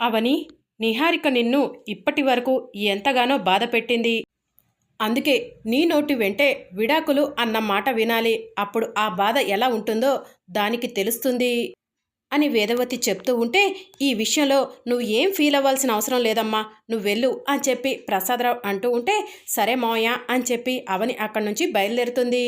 అవని నిహారిక నిన్ను ఇప్పటి వరకు ఎంతగానో బాధ పెట్టింది అందుకే నీ నోటి వెంటే విడాకులు అన్న మాట వినాలి. అప్పుడు ఆ బాధ ఎలా ఉంటుందో దానికి తెలుస్తుంది అని వేదవతి చెప్తూ ఉంటే ఈ విషయంలో నువ్వు ఏం ఫీల్ అవ్వాల్సిన అవసరం లేదమ్మా. నువ్వు వెళ్ళు అని చెప్పి ప్రసాదరావు అంటూ ఉంటే సరే మావయ్య అని చెప్పి అవని అక్కడి నుంచి బయలుదేరుతుంది.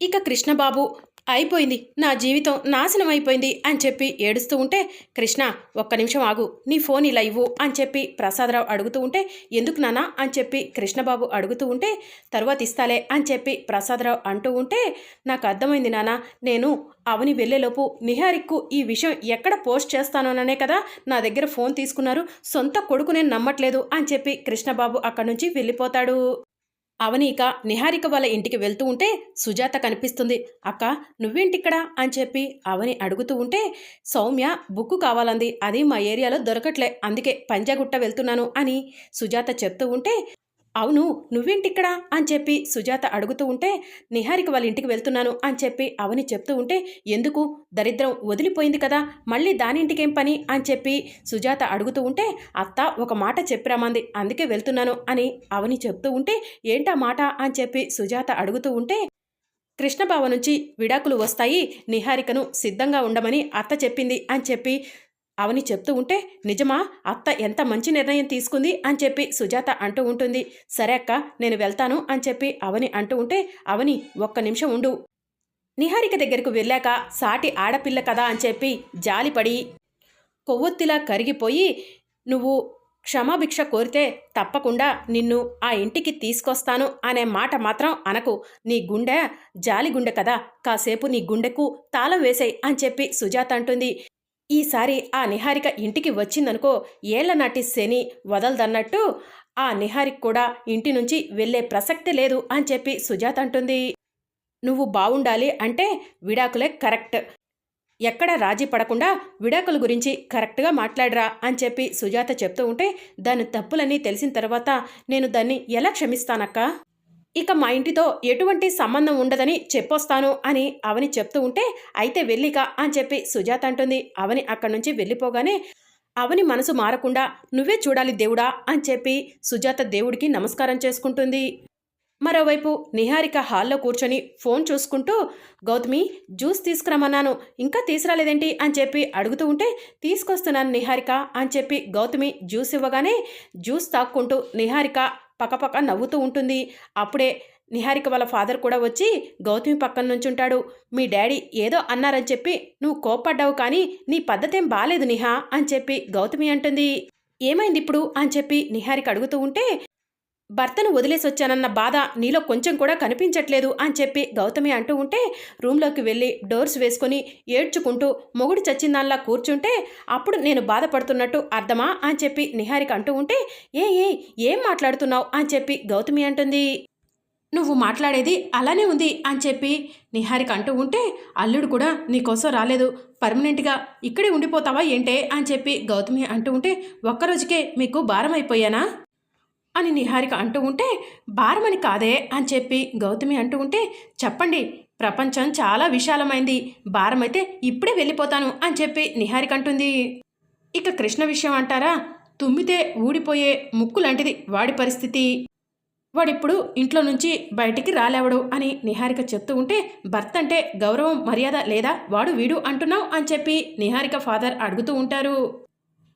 ఇక కృష్ణబాబు అయిపోయింది. నా జీవితం నాశనం అయిపోయింది అని చెప్పి ఏడుస్తూ ఉంటే కృష్ణ ఒక్క నిమిషం ఆగు. నీ ఫోన్ ఇలా ఇవ్వు అని చెప్పి ప్రసాదరావు అడుగుతూ ఉంటే ఎందుకు నానా అని చెప్పి కృష్ణబాబు అడుగుతూ ఉంటే తర్వాత ఇస్తాలే అని చెప్పి ప్రసాదరావు అంటూ ఉంటే నాకు అర్థమైంది నానా నేను అవని వెళ్ళేలోపు నిహారిక్కు ఈ విషయం ఎక్కడ పోస్ట్ చేస్తానోననే కదా నా దగ్గర ఫోన్ తీసుకున్నారు. సొంత కొడుకు నేను నమ్మట్లేదు అని చెప్పి కృష్ణబాబు అక్కడి నుంచి వెళ్ళిపోతాడు. అవని ఇక నిహారిక వాళ్ళ ఇంటికి వెళ్తూ ఉంటే సుజాత కనిపిస్తుంది. అక్క నువ్వేంటిక్కడ? అని చెప్పి అవని అడుగుతూ ఉంటే సౌమ్య బుక్కు కావాలంది. అది మా ఏరియాలో దొరకట్లే. అందుకే పంజాగుట్ట వెళ్తున్నాను అని సుజాత చెప్తూ ఉంటే అవును నువ్వేంటిక్కడ? అని చెప్పి సుజాత అడుగుతూ ఉంటే నిహారిక వాళ్ళ ఇంటికి వెళ్తున్నాను అని చెప్పి అవని చెప్తూ ఉంటే ఎందుకు? దరిద్రం వదిలిపోయింది కదా మళ్ళీ దాని ఇంటికేం పని? అని చెప్పి సుజాత అడుగుతూ ఉంటే అత్త ఒక మాట చెప్పిరామంది అందుకే వెళ్తున్నాను అని అవని చెప్తూ ఉంటే ఏంటా మాట? అని చెప్పి సుజాత అడుగుతూ ఉంటే కృష్ణబావ నుంచి విడాకులు వస్తాయి నిహారికను సిద్ధంగా ఉండమని అత్త చెప్పింది అని చెప్పి అవని చెప్తూ ఉంటే నిజమా అత్త ఎంత మంచి నిర్ణయం తీసుకుంది? అని చెప్పి సుజాత అంటూ ఉంటుంది. సరే అక్క నేను వెళ్తాను అని చెప్పి అవని అంటూ ఉంటే అవని ఒక్క నిమిషం ఉండు. నిహారిక దగ్గరకు వెళ్ళాక సాటి ఆడపిల్ల కదా అని చెప్పి జాలిపడి కొవ్వొత్తిలా కరిగిపోయి నువ్వు క్షమాభిక్ష కోరితే తప్పకుండా నిన్ను ఆ ఇంటికి తీసుకొస్తాను అనే మాట మాత్రం అనకు. నీ గుండె జాలి గుండె కదా కాసేపు నీ గుండెకు తాళం వేసేయి అని చెప్పి సుజాత అంటుంది. ఈసారి ఆ నిహారిక ఇంటికి వచ్చిందనుకో ఏళ్ళ నాటి శని వదలదన్నట్టు ఆ నిహారిక కూడా ఇంటి నుంచి వెళ్ళే ప్రసక్తి లేదు అని చెప్పి సుజాత అంటుంది. నువ్వు బావుండాలి అంటే విడాకులే కరెక్ట్. ఎక్కడ రాజీ పడకుండా విడాకుల గురించి కరెక్ట్గా మాట్లాడరా అని చెప్పి సుజాత చెప్తూ ఉంటే దాని తప్పులన్నీ తెలిసిన తర్వాత నేను దాన్ని ఎలా క్షమిస్తానక్కా? ఇక మా ఇంటితో ఎటువంటి సంబంధం ఉండదని చెప్పొస్తాను అని అవని చెప్తూ ఉంటే అయితే వెళ్ళిక అని చెప్పి సుజాత అంటుంది. అవని అక్కడి నుంచి వెళ్ళిపోగానే అవని మనసు మారకుండా నువ్వే చూడాలి దేవుడా అని చెప్పి సుజాత దేవుడికి నమస్కారం చేసుకుంటుంది. మరోవైపు నిహారిక హాల్లో కూర్చొని ఫోన్ చూసుకుంటూ గౌతమి జ్యూస్ తీసుకురమ్మన్నాను. ఇంకా తీసుకురాలేదేంటి? అని చెప్పి అడుగుతూ ఉంటే తీసుకొస్తున్నాను నిహారిక అని చెప్పి గౌతమి జ్యూస్ ఇవ్వగానే జ్యూస్ తాక్కుంటూ నిహారిక పక్కపక్క నవ్వుతూ ఉంటుంది. అప్పుడే నిహారిక వాళ్ళ ఫాదర్ కూడా వచ్చి గౌతమి పక్కన నుంచుంటాడు. మీ డాడీ ఏదో అన్నారని చెప్పి నువ్వు కోప్పడ్డావు కానీ నీ పద్ధతేం బాలేదు నిహా అని చెప్పి గౌతమి అంటుంది. ఏమైంది ఇప్పుడు? అని చెప్పి నిహారిక అడుగుతూ ఉంటే భర్తను వదిలేసి వచ్చానన్న బాధ నీలో కొంచెం కూడా కనిపించట్లేదు అని చెప్పి గౌతమి అంటూ ఉంటే రూమ్లోకి వెళ్ళి డోర్స్ వేసుకొని ఏడ్చుకుంటూ మొగుడు చచ్చిందాల్లా కూర్చుంటే అప్పుడు నేను బాధపడుతున్నట్టు అర్థమా అని చెప్పి నిహారిక అంటూ ఉంటే ఏ ఏ ఏం మాట్లాడుతున్నావు అని చెప్పి గౌతమి అంటుంది. నువ్వు మాట్లాడేది అలానే ఉంది అని చెప్పి నిహారిక అంటూ ఉంటే అల్లుడు కూడా నీకోసం రాలేదు పర్మనెంట్గా ఇక్కడే ఉండిపోతావా ఏంటే అని చెప్పి గౌతమి అంటూ ఉంటే ఒక్కరోజుకే మీకు భారం అయిపోయానా అని నిహారిక అంటూ ఉంటే భారమని కాదే అని చెప్పి గౌతమి అంటూ ఉంటే చెప్పండి ప్రపంచం చాలా విశాలమైంది భారమైతే ఇప్పుడే వెళ్ళిపోతాను అని చెప్పి నిహారిక అంటుంది. ఇక కృష్ణ విషయం అంటారా? తుమ్మితే ఊడిపోయే ముక్కు లాంటిది వాడి పరిస్థితి. వాడిప్పుడు ఇంట్లో నుంచి బయటికి రాలేవడు అని నిహారిక చెప్తూ ఉంటే భర్త అంటే గౌరవం మర్యాద లేదా వాడు వీడు అంటున్నావు అని చెప్పి నిహారిక ఫాదర్ అడుగుతూ ఉంటారు.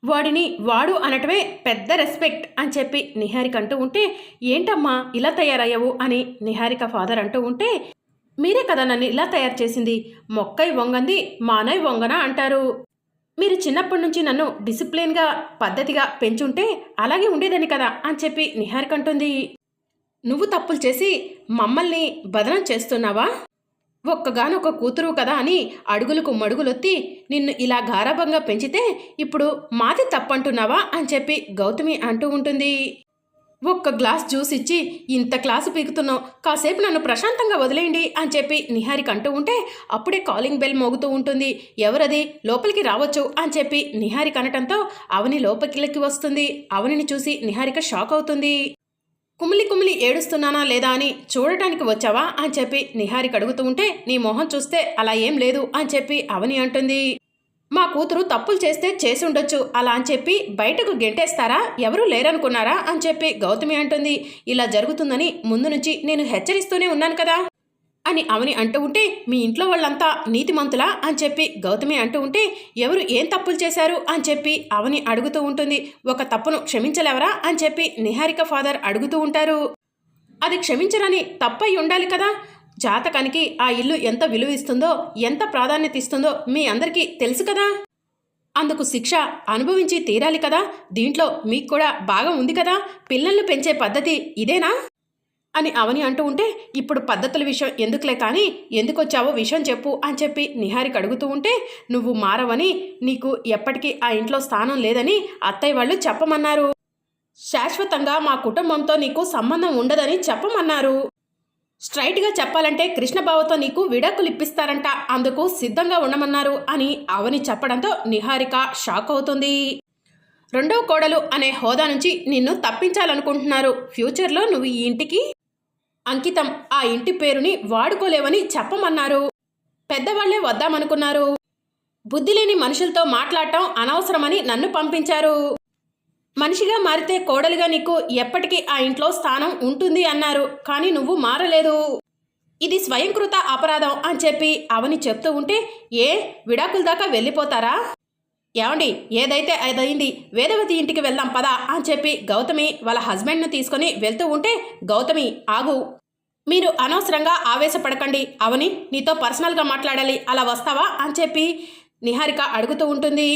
వాడిని వాడు అనటమే పెద్ద రెస్పెక్ట్ అని చెప్పి నిహారిక అంటూ ఉంటే ఏంటమ్మా ఇలా తయారయ్యావు? అని నిహారిక ఫాదర్ అంటూ ఉంటే మీరే కదా నన్ను ఇలా తయారు చేసింది? మొక్కై వంగంది మానై వంగన? అంటారు. మీరు చిన్నప్పటి నుంచి నన్ను డిసిప్లిన్గా పద్ధతిగా పెంచుంటే అలాగే ఉండేదని కదా అని చెప్పి నిహారిక అంటుంది. నువ్వు తప్పులు చేసి మమ్మల్ని బదనం చేస్తున్నావా? ఒక్కగానొక్క కూతురు కదా అని అడుగులకు మడుగులొత్తి నిన్ను ఇలా గారాభంగా పెంచితే ఇప్పుడు మాది తప్పంటున్నావా అని చెప్పి గౌతమి అంటూ ఉంటుంది. ఒక్క గ్లాస్ జ్యూస్ ఇచ్చి ఇంత క్లాసు పీకుతున్నావు కాసేపు నన్ను ప్రశాంతంగా వదిలేయండి అని చెప్పి నిహారిక అంటూ ఉంటే అప్పుడే కాలింగ్ బెల్ మోగుతూ ఉంటుంది. ఎవరది? లోపలికి రావచ్చు అని చెప్పి నిహారిక అనటంతో అవని లోపలికి వస్తుంది. అవనిని చూసి నిహారిక షాక్ అవుతుంది. కుమిలి కుమిలి ఏడుస్తున్నానా లేదా అని చూడటానికి వచ్చావా అని చెప్పి నిహారిక అడుగుతూ ఉంటే నీ మొహం చూస్తే అలా ఏం లేదు అని చెప్పి అవని అంటుంది. మా కూతురు తప్పులు చేస్తే చేసి ఉండొచ్చు అలా అని చెప్పి బయటకు గెంటేస్తారా ఎవరూ లేరనుకున్నారా అని చెప్పి గౌతమి అంటుంది. ఇలా జరుగుతుందని ముందు నుంచి నేను హెచ్చరిస్తూనే ఉన్నాను కదా. అని అవని అంటూ ఉంటే మీ ఇంట్లో వాళ్ళంతా నీతిమంతులా అని చెప్పి గౌతమి అంటూ ఉంటే ఎవరు ఏం తప్పులు చేశారు అని చెప్పి అవని అడుగుతూ ఉంటుంది. ఒక తప్పును క్షమించలేవరా అని చెప్పి నిహారిక ఫాదర్ అడుగుతూ ఉంటారు. అది క్షమించరని తప్పై ఉండాలి కదా. జాతకానికి ఆ ఇల్లు ఎంత విలువ ఇస్తుందో ఎంత ప్రాధాన్యత ఇస్తుందో మీ అందరికీ తెలుసు కదా. అందుకు శిక్ష అనుభవించి తీరాలి కదా. దీంట్లో మీకు కూడా బాగా ఉంది కదా. పిల్లల్ని పెంచే పద్ధతి ఇదేనా? అని అవని అంటూ ఉంటే ఇప్పుడు పద్ధతుల విషయం ఎందుకులే కానీ ఎందుకు వచ్చావో విషయం చెప్పు అని చెప్పి నిహారికి అడుగుతూ ఉంటే నువ్వు మారవని నీకు ఎప్పటికీ ఆ ఇంట్లో స్థానం లేదని అత్తయ్య వాళ్ళు చెప్పమన్నారు. శాశ్వతంగా మా కుటుంబంతో నీకు సంబంధం ఉండదని చెప్పమన్నారు. స్ట్రైట్గా చెప్పాలంటే కృష్ణబావతో నీకు విడాకులు ఇప్పిస్తారంట అందుకు సిద్ధంగా ఉండమన్నారు అని అవని చెప్పడంతో నిహారిక షాక్ అవుతుంది. రెండవ కోడలు అనే హోదా నుంచి నిన్ను తప్పించాలనుకుంటున్నారు. ఫ్యూచర్లో నువ్వు ఈ ఇంటికి అంకితం. ఆ ఇంటి పేరుని వాడుకోలేవని చెప్పమన్నారు. పెద్దవాళ్ళే వద్దామనుకున్నారు. బుద్ధి లేని మనుషులతో మాట్లాడటం అనవసరమని నన్ను పంపించారు. మనిషిగా మారితే కోడలిగా నీకు ఎప్పటికీ ఆ ఇంట్లో స్థానం ఉంటుంది అన్నారు కానీ నువ్వు మారలేదు. ఇది స్వయంకృత అపరాధం అని చెప్పి అవని చెప్తూ ఉంటే ఏ విడాకుల దాకా వెళ్ళిపోతారా? ఏమండి ఏదైతే అదైంది వేదవతి ఇంటికి వెళ్దాం పదా అని చెప్పి గౌతమి వాళ్ళ హస్బెండ్ను తీసుకొని వెళ్తూ ఉంటే గౌతమి ఆగు. మీరు అనవసరంగా ఆవేశపడకండి అవని నీతో పర్సనల్గా మాట్లాడాలి అలా వస్తావా అని చెప్పి నిహారిక అడుగుతూ ఉంటుంది.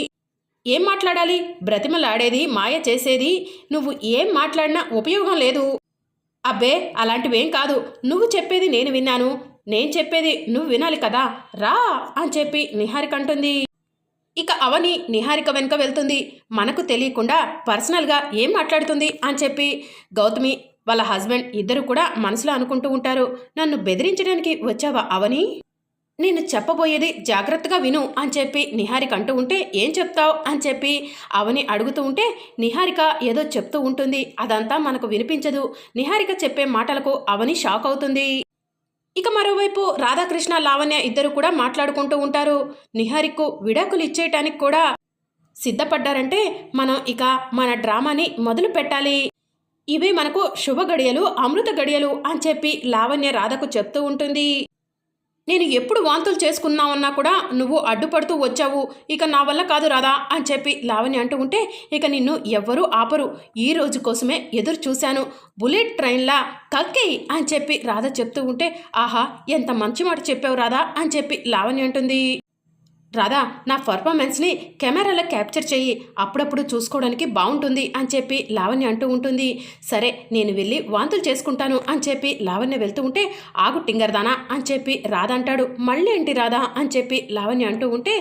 ఏం మాట్లాడాలి? బ్రతిమలాడేది మాయ చేసేది నువ్వు ఏం మాట్లాడినా ఉపయోగం లేదు. అబ్బే అలాంటివేం కాదు. నువ్వు చెప్పేది నేను విన్నాను. నేను చెప్పేది నువ్వు వినాలి కదా. రా అని చెప్పి నిహారిక అంటుంది. ఇక అవని నిహారిక వెనుక వెళ్తుంది. మనకు తెలియకుండా పర్సనల్గా ఏం మాట్లాడుతుంది అని చెప్పి గౌతమి వాళ్ళ హస్బెండ్ ఇద్దరు కూడా మనసులో అనుకుంటూ ఉంటారు. నన్ను బెదిరించడానికి వచ్చావా అవని? నేను చెప్పబోయేది జాగ్రత్తగా విను అని చెప్పి నిహారిక అంటూ ఉంటే ఏం చెప్తావు అని చెప్పి అవని అడుగుతూ ఉంటే నిహారిక ఏదో చెప్తూ ఉంటుంది. అదంతా మనకు వినిపించదు. నిహారిక చెప్పే మాటలకు అవని షాక్ అవుతుంది. ఇక మరోవైపు రాధాకృష్ణ లావణ్య ఇద్దరు కూడా మాట్లాడుకుంటూ ఉంటారు. నిహారికు విడాకులు ఇచ్చేయటానికి కూడా సిద్ధపడ్డారంటే మనం ఇక మన డ్రామాని మొదలు పెట్టాలి. ఇవే మనకు శుభ గడియలు అమృత గడియలు అని చెప్పి లావణ్య రాధకు చెప్తూ ఉంటుంది. నేను ఎప్పుడు వాంతులు చేసుకున్నావన్నా కూడా నువ్వు అడ్డుపడుతూ వచ్చావు. ఇక నా వల్ల కాదు రాదా అని చెప్పి లావణ్య అంటూ ఉంటే ఇక నిన్ను ఎవ్వరూ ఆపరు. ఈ రోజు కోసమే ఎదురు చూశాను. బుల్లెట్ ట్రైన్లా కక్కేయి అని చెప్పి రాధ చెప్తూ ఉంటే ఆహా ఎంత మంచి మాట చెప్పావు రాధా అని చెప్పి లావణ్య అంటుంది. రాధా నా పర్ఫార్మెన్స్ని కెమెరాలో క్యాప్చర్ చెయ్యి అప్పుడప్పుడు చూసుకోవడానికి బాగుంటుంది అని చెప్పి లావణ్య అంటూ ఉంటుంది. సరే నేను వెళ్ళి వాంతులు చేసుకుంటాను అని చెప్పి లావణ్య వెళ్తూ ఉంటే ఆగు టింగర్దానా అని చెప్పి రాధ అంటాడు. మళ్ళీ ఏంటి రాధా అని చెప్పి లావణ్య అంటూ ఉంటే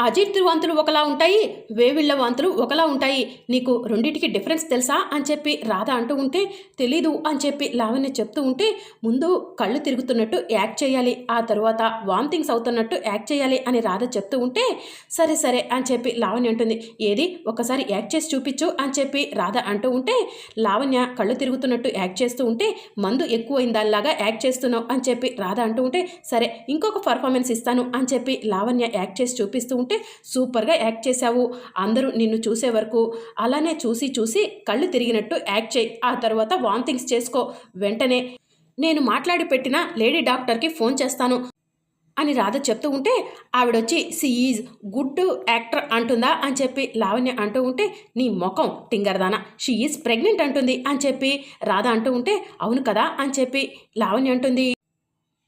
అజిత్ వాంతులు ఒకలా ఉంటాయి వేవిళ్ళ వాంతులు ఒకలా ఉంటాయి. నీకు రెండింటికి డిఫరెన్స్ తెలుసా? అని చెప్పి రాధ అంటూ ఉంటే తెలీదు అని చెప్పి లావణ్య చెప్తూ ఉంటే ముందు కళ్ళు తిరుగుతున్నట్టు యాక్ట్ చేయాలి ఆ తర్వాత వామిటింగ్స్ అవుతున్నట్టు యాక్ట్ చేయాలి అని రాధ చెప్తూ ఉంటే సరే సరే అని చెప్పి లావణ్య అంటుంది. ఏది? ఒకసారి యాక్ట్ చేసి చూపించు అని చెప్పి రాధ అంటూ ఉంటే లావణ్య కళ్ళు తిరుగుతున్నట్టు యాక్ట్ చేస్తూ ఉంటే మందు ఎక్కువైందాల్లాగా యాక్ట్ చేస్తున్నావు అని చెప్పి రాధ అంటూ ఉంటే సరే ఇంకొక పర్ఫార్మెన్స్ ఇస్తాను అని చెప్పి లావణ్య యాక్ట్ చేసి చూపిస్తూ ఉంటే సూపర్గా యాక్ట్ చేశావు. అందరూ నిన్ను చూసే వరకు అలానే చూసి చూసి కళ్ళు తిరిగినట్టు యాక్ట్ చేయి. ఆ తర్వాత వాంతింగ్స్ చేసుకో. వెంటనే నేను మాట్లాడి పెట్టిన లేడీ డాక్టర్కి ఫోన్ చేస్తాను అని రాధ చెప్తూ ఉంటే ఆవిడొచ్చి ఈజ్ గుడ్ యాక్టర్ అంటుందా? అని చెప్పి లావణ్య అంటూ ఉంటే నీ ముఖం టింగర్దానా షీ ఈజ్ ప్రెగ్నెంట్ అంటుంది. అని చెప్పి రాధ అంటూ ఉంటే అవును కదా అని చెప్పి లావణ్య అంటుంది.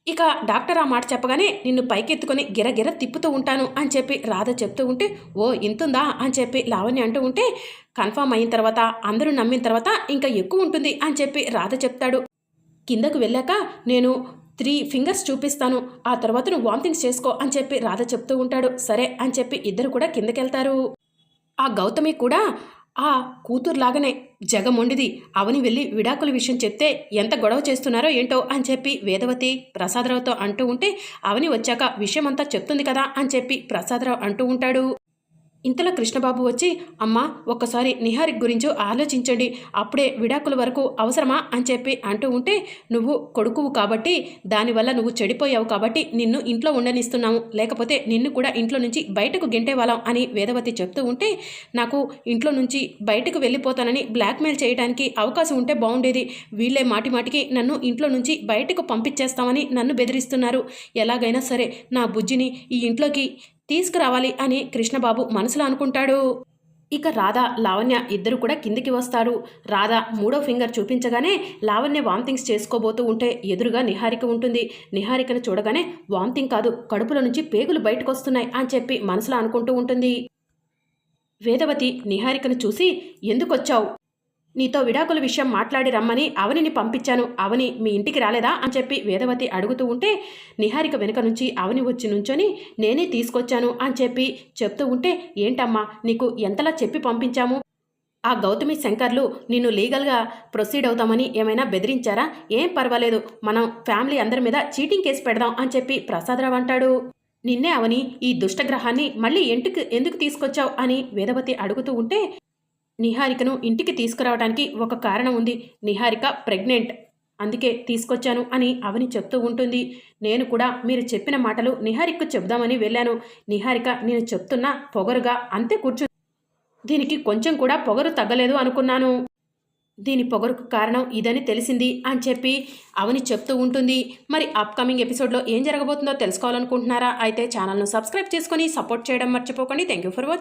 ఇక డాక్టర్ ఆ మాట చెప్పగానే నిన్ను పైకెత్తుకొని గిరగిర తిప్పుతూ ఉంటాను అని చెప్పి రాధ చెప్తూ ఉంటే ఓ ఇంతుందా? అని చెప్పి లావణ్య అంటూ ఉంటే కన్ఫామ్ అయిన తర్వాత అందరూ నమ్మిన తర్వాత ఇంకా ఎక్కువ ఉంటుంది అని చెప్పి రాధ చెప్తాడు. కిందకు వెళ్ళాక నేను త్రీ ఫింగర్స్ చూపిస్తాను. ఆ తర్వాత నువ్వు వామిటింగ్స్ చేసుకో అని చెప్పి రాధ చెప్తూ ఉంటాడు. సరే అని చెప్పి ఇద్దరు కూడా కిందకెళ్తారు. ఆ గౌతమి కూడా ఆ కూతురులాగానే జగమొండిది. అవని వెళ్ళి విడాకుల విషయం చెప్తే ఎంత గొడవ చేస్తున్నారో ఏంటో అని చెప్పి వేదవతి ప్రసాదరావుతో అంటూ ఉంటే అవని వచ్చాక విషయమంతా చెప్తుంది కదా అని చెప్పి ప్రసాదరావు అంటూ ఉంటాడు. ఇంతలో కృష్ణబాబు వచ్చి అమ్మా ఒక్కసారి నిహారిక్ గురించి ఆలోచించండి. అప్పుడే విడాకుల వరకు అవసరమా? అని చెప్పి అంటూ ఉంటే నువ్వు కొడుకువు కాబట్టి దానివల్ల నువ్వు చెడిపోయావు కాబట్టి నిన్ను ఇంట్లో ఉండనిస్తున్నాము. లేకపోతే నిన్ను కూడా ఇంట్లో నుంచి బయటకు గెంటేవాళ్ళం అని వేదవతి చెప్తూ ఉంటే నాకు ఇంట్లో నుంచి బయటకు వెళ్ళిపోతానని బ్లాక్మెయిల్ చేయడానికి అవకాశం ఉంటే బాగుండేది వీళ్ళే మాటిమాటికి నన్ను ఇంట్లో నుంచి బయటకు పంపించేస్తామని నన్ను బెదిరిస్తున్నారు. ఎలాగైనా సరే నా బుజ్జిని ఈ ఇంట్లోకి తీసుకురావాలి అని కృష్ణబాబు మనసులో అనుకుంటాడు. ఇక రాధ లావణ్య ఇద్దరు కూడా కిందికి వస్తారు. రాధ మూడో ఫింగర్ చూపించగానే లావణ్య వామిటింగ్స్ చేసుకోబోతూ ఉంటే ఎదురుగా నిహారిక ఉంటుంది. నిహారికను చూడగానే వామిటింగ్ కాదు కడుపులో నుంచి పేగులు బయటకు వస్తున్నాయి అని చెప్పి మనసులో అనుకుంటూ ఉంటుంది. వేదవతి నిహారికను చూసి ఎందుకొచ్చావు? నీతో విడాకుల విషయం మాట్లాడి రమ్మని అవనిని పంపించాను. అవని మీ ఇంటికి రాలేదా? అని చెప్పి వేదవతి అడుగుతూ ఉంటే నిహారిక వెనుక నుంచి అవని వచ్చి నుంచొని నేనే తీసుకొచ్చాను అని చెప్పి చెప్తూ ఉంటే ఏంటమ్మా నీకు ఎంతలా చెప్పి పంపించాము? ఆ గౌతమి శంకర్లు నిన్ను లీగల్గా ప్రొసీడ్ అవుతామని ఏమైనా బెదిరించారా? ఏం పర్వాలేదు మనం ఫ్యామిలీ అందరి మీద చీటింగ్ కేసు పెడదాం అని చెప్పి ప్రసాదరావు అంటాడు. నిన్నే అవని ఈ దుష్టగ్రహాన్ని మళ్ళీ ఎందుకు ఎందుకు తీసుకొచ్చావు? అని వేదవతి అడుగుతూ ఉంటే నిహారికను ఇంటికి తీసుకురావడానికి ఒక కారణం ఉంది. నిహారిక ప్రెగ్నెంట్. అందుకే తీసుకొచ్చాను అని అవని చెప్తూ ఉంటుంది. నేను కూడా మీరు చెప్పిన మాటలు నిహారికకు చెప్దామని వెళ్ళాను. నిహారిక నేను చెప్తున్నా పొగరుగా అంతే కూర్చు. దీనికి కొంచెం కూడా పొగరు తగ్గలేదు అనుకున్నాను. దీని పొగరుకు కారణం ఇదని తెలిసింది అని చెప్పి అవని చెప్తూ ఉంటుంది. మరి అప్కమింగ్ ఎపిసోడ్లో ఏం జరగబోతుందో తెలుసుకోవాలనుకుంటున్నారా? అయితే ఛానల్ను సబ్స్క్రైబ్ చేసుకొని సపోర్ట్ చేయడం మర్చిపోకండి. Thank you for watching